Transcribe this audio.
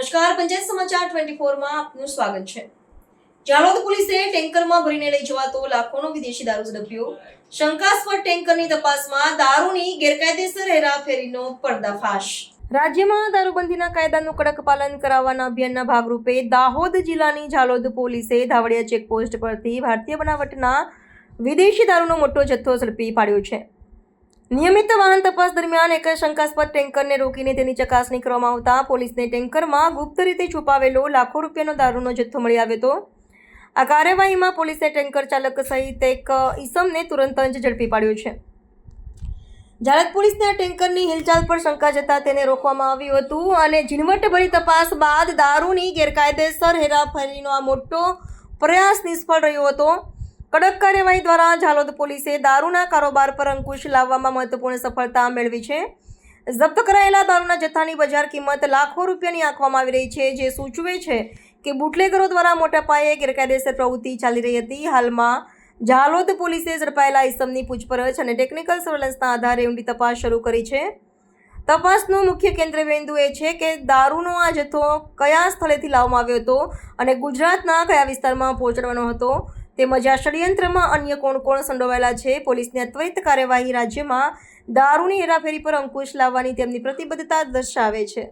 નમસ્કાર, પંચાયત સમાચાર ટ્વેન્ટી ફોરમાં આપનું સ્વાગત છે. જાલોદ પોલીસે ટેન્કરમાં ભરીને લઈ જવાતો લાખોનો વિદેશી દારૂ ઝડપ્યો. શંકાસ્પદ ટેન્કરની તપાસમાં દારૂની ગેરકાયદેસર હેરાફેરીનો પર્દાફાશ. રાજ્યમાં દારૂબંધીના કાયદાનું કડક પાલન કરાવવાના અભિયાનના ભાગરૂપે દાહોદ જિલ્લાની ઝાલોદ પોલીસે ધાવડિયા ચેકપોસ્ટ પરથી ભારતીય બનાવટના વિદેશી દારૂનો મોટો જથ્થો ઝડપી પાડ્યો છે. નિયમિત વાહન તપાસ દરમિયાન એક શંકાસ્પદ ટેન્કરને રોકીને તેની ચકાસણી કરવામાં આવતા પોલીસને ટેન્કરમાં ગુપ્ત રીતે છુપાવેલો લાખો રૂપિયાનો દારૂનો જથ્થો મળી આવ્યો હતો. આ કાર્યવાહીમાં પોલીસે ટેન્કર ચાલક સહિત એક ઈસમને તુરંત જ ઝડપી પાડ્યો છે. જાલત પોલીસને આ ટેન્કરની હિલચાલ પર શંકા જતા તેને રોકવામાં આવ્યું હતું અને ઝીણવટભરી તપાસ બાદ દારૂની ગેરકાયદેસર હેરાફેરીનો આ મોટો પ્રયાસ નિષ્ફળ રહ્યો હતો. કડક કાર્યવાહી દ્વારા ઝાલોદ પોલીસે દારૂના કારોબાર પર અંકુશ લાવવામાં મહત્વપૂર્ણ સફળતા મેળવી છે. જપ્ત કરાયેલા દારૂના જથ્થાની બજાર કિંમત લાખો રૂપિયાની આંકવામાં આવી રહી છે, જે સૂચવે છે કે બુટલેગરો દ્વારા મોટા પાયે ગેરકાયદેસર પ્રવૃત્તિ ચાલી રહી હતી. હાલમાં ઝાલોદ પોલીસે ઝડપાયેલા ઇસમની પૂછપરછ અને ટેકનિકલ સર્વેલન્સના આધારે ઊંડી તપાસ શરૂ કરી છે. તપાસનું મુખ્ય કેન્દ્ર બિંદુ એ છે કે દારૂનો આ જથ્થો કયા સ્થળેથી લાવવામાં આવ્યો હતો અને ગુજરાતના કયા વિસ્તારમાં પહોંચાડવાનો હતો. તેમજ આ ષડયંત્રમાં અન્ય કોણ કોણ સંડોવાયેલા છે, પોલીસની ત્વરિત કાર્યવાહી રાજ્યમાં દારૂની હેરાફેરી પર અંકુશ લાવવાની તેમની પ્રતિબદ્ધતા દર્શાવે છે.